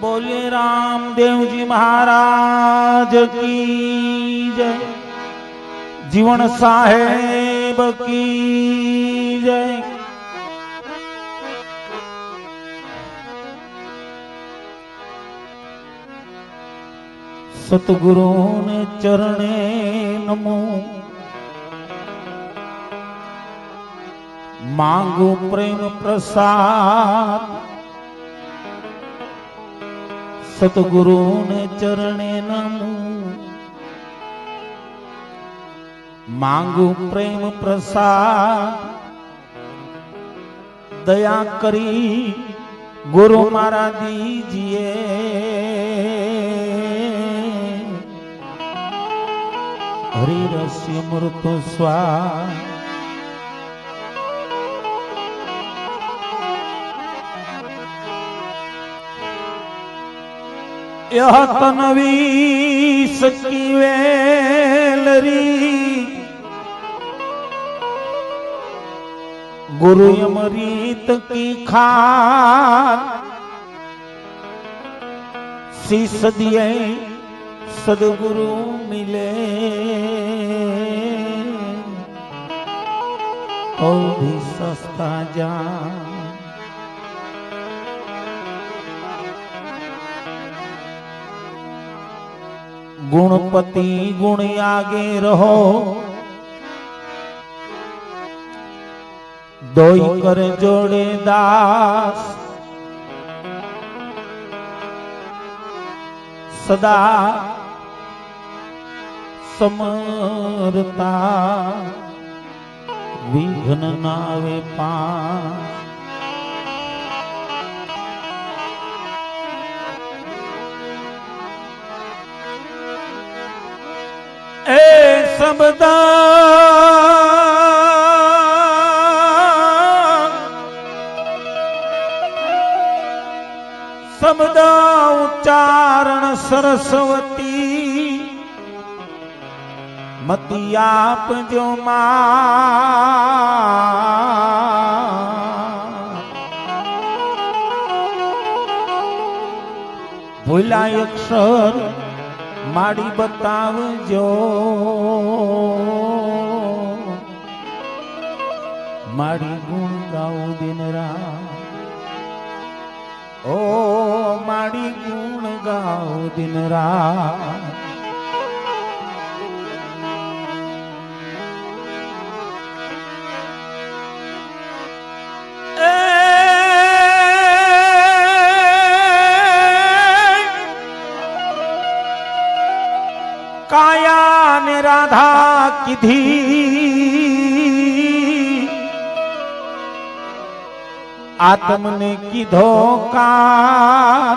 બોલે રામદેવજી મહારાજ કી જય જીવન સાહેબ કી જય સતગુરુને ચરણે નમો માંગુ પ્રેમ પ્રસાદ સતગુરુને ચરણે નમો. માંગુ પ્રેમ પ્રસાદ. દયા કરી ગુરુ મારા દીજીએ. હરિરસ્ય મૃત સ્વા यह तनवी सकी वेलरी। गुरु अमृत की खान। शीस दिए सदगुरु मिले। ओ भी सस्ता जान ગુણપતિ ગુણ આગે રહો. દોઈ કર જોડે દાસ. સદા સમરતા. વિઘ્ન નાવે પા એ શબ્દ શબ્દ ઉચ્ચારણ સરસ્વતી મતી આપજો માં. ભૂલાય અક્ષર માડી બતાવજો. માડી ગુણ ગાઉ દિન રાત. ઓ માડી ગુણ ગાઉ દિન રાત. રાધા આ તમને કીધો કા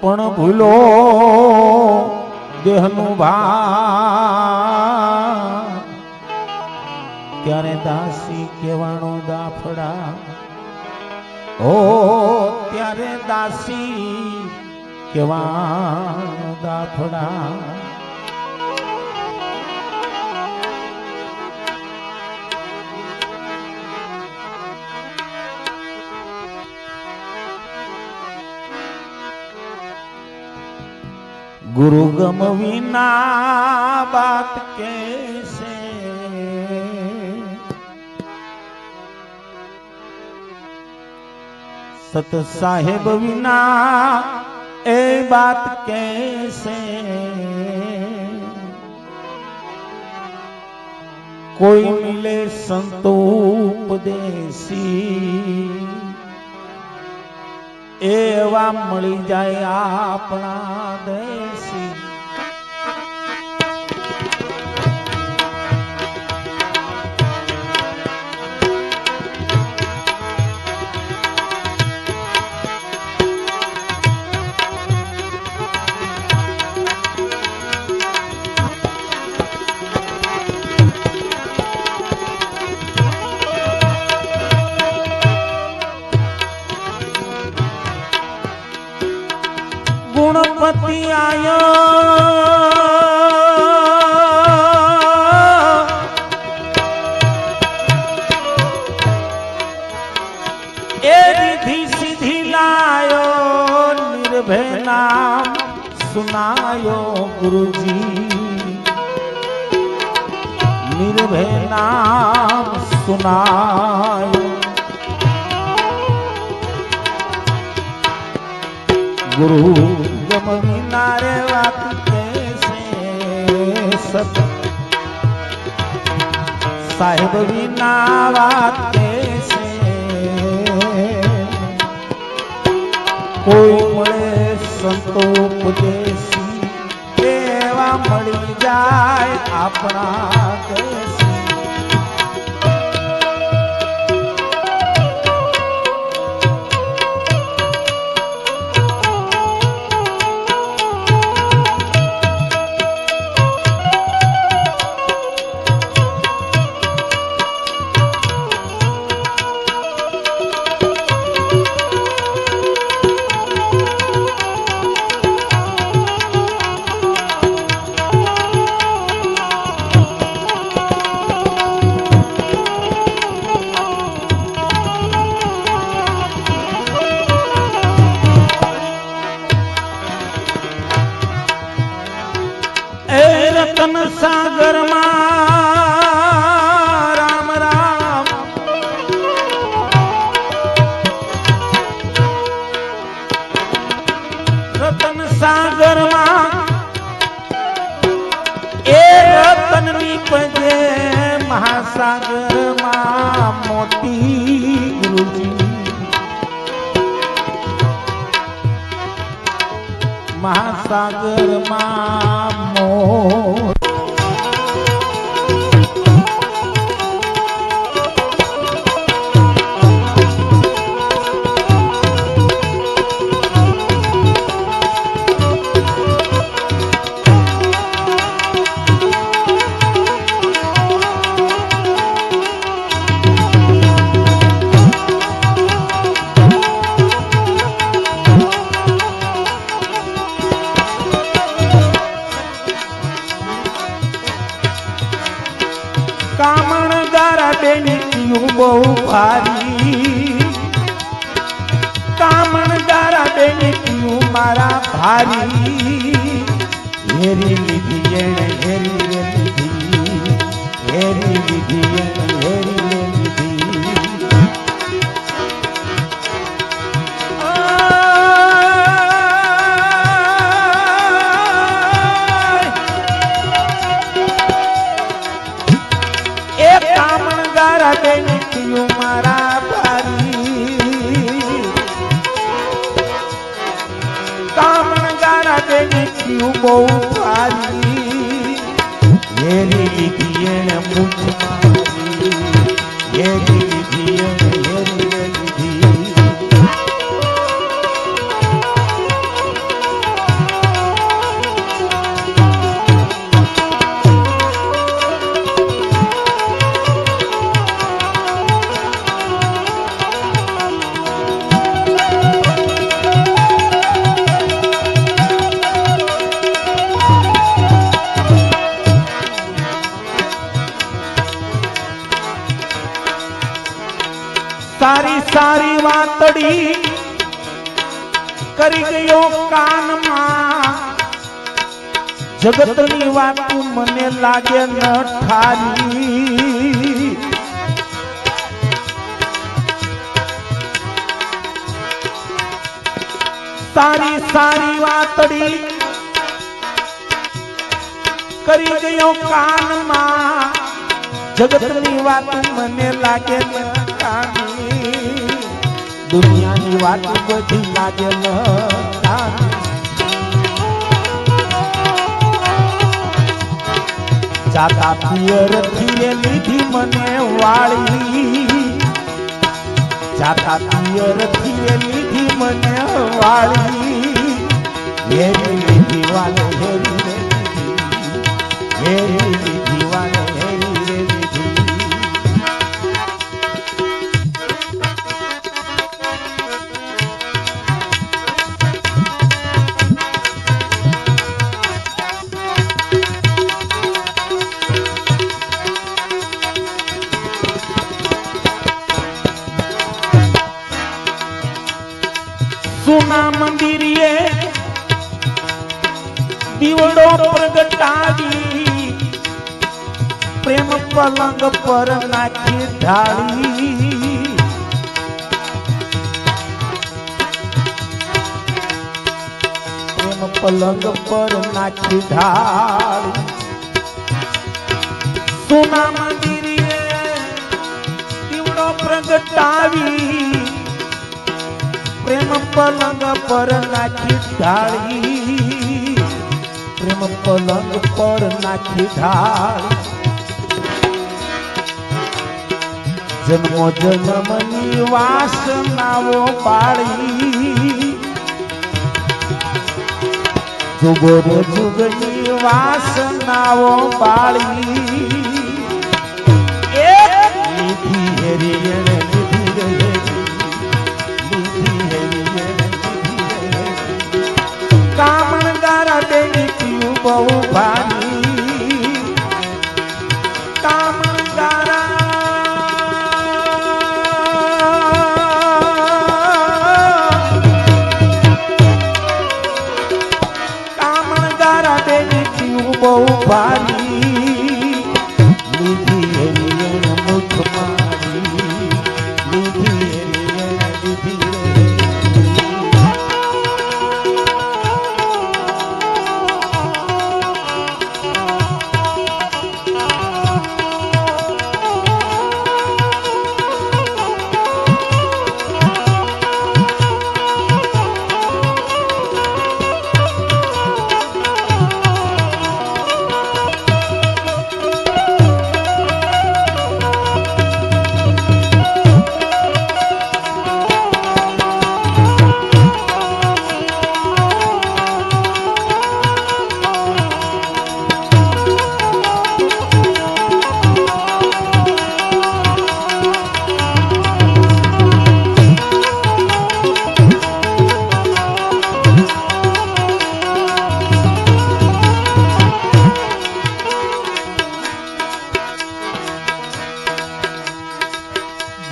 પણ ભૂલો દેહનું ભા ત્યારે દાસી કેવાણો દાફડા ઓ ત્યારે દાસી કેવા દાફડા ગુરુ ગમ વિના બાત કેસે? સત સાહેબ વિના એ બાત કેસે? કોઈ મિલે સંતોપદેશી એવા મળી જાય આપણા દેશી ગુણપતિ આયો એ રીધી સીધી લાયો નિર્ભય નામ સુનાયો ગુરુજી નિર્ભય નામ સુનાયો ગુરુ ગમની નારે વાત કેસે સાહેબ વિના વાત કેસે કોઈ મળે સંતો ઉપદેશી કેવા મળી જાય આપણા દેશી. હેરી લીધી એણે મૂછ વાતડી કરી ગયો કાનમાં. જગતની વાત મને લાગે ન ઠારી. સારી સારી વાતડી કરી ગયો કાનમાં. જગતની વાત મને લાગે ન કાની દુનિયાની વાત બધી લાગે જાતા પિયરથી લીધી મને વાળી. જાતા પિયરથી લીધી મને વાળી. હેરી લીધી વાલે હેરી લીધી. હેરી લીધી પલંગ પર નાખી ઢાળી. પ્રેમ પલંગ પર નાખી ઢાળી. સોના મંદિરે દીવડો પ્રગટાવી. પ્રેમ પલંગ પર નાખી ઢાળી. પ્રેમ પલંગ પર નાખી ઢાળી. જન્મો જન્મની વાસનાઓ પાળી. જુગો જુગની વાસનાઓ પાળી. કામણ ગારા બહુ ભારી.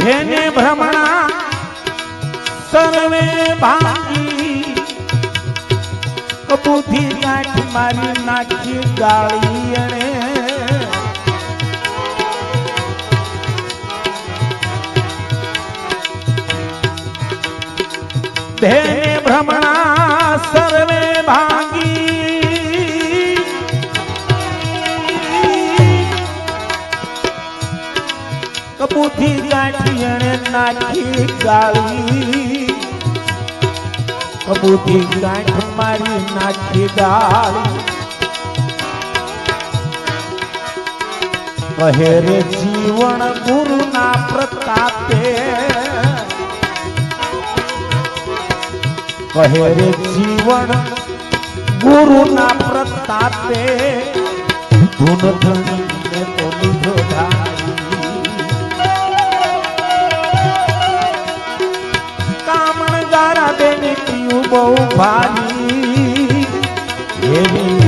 ભેને ભ્રમણા સર્વે ભાંગી. બુદ્ધિ નાખી મારી નાખી ગાળી એણે ભેને ભ્રમણા કબૂથી ગાંઠી એણે નાખી ગાળી. કબૂથી ગાંઠ મારી નાખી ગાળી. કહે રે જીવન ગુરુના પ્રતાપે. કહે રે જીવન ગુરુના પ્રતાપે. ધૂન ધણીને તો લીધો ધારી બહુ ભારી. એવી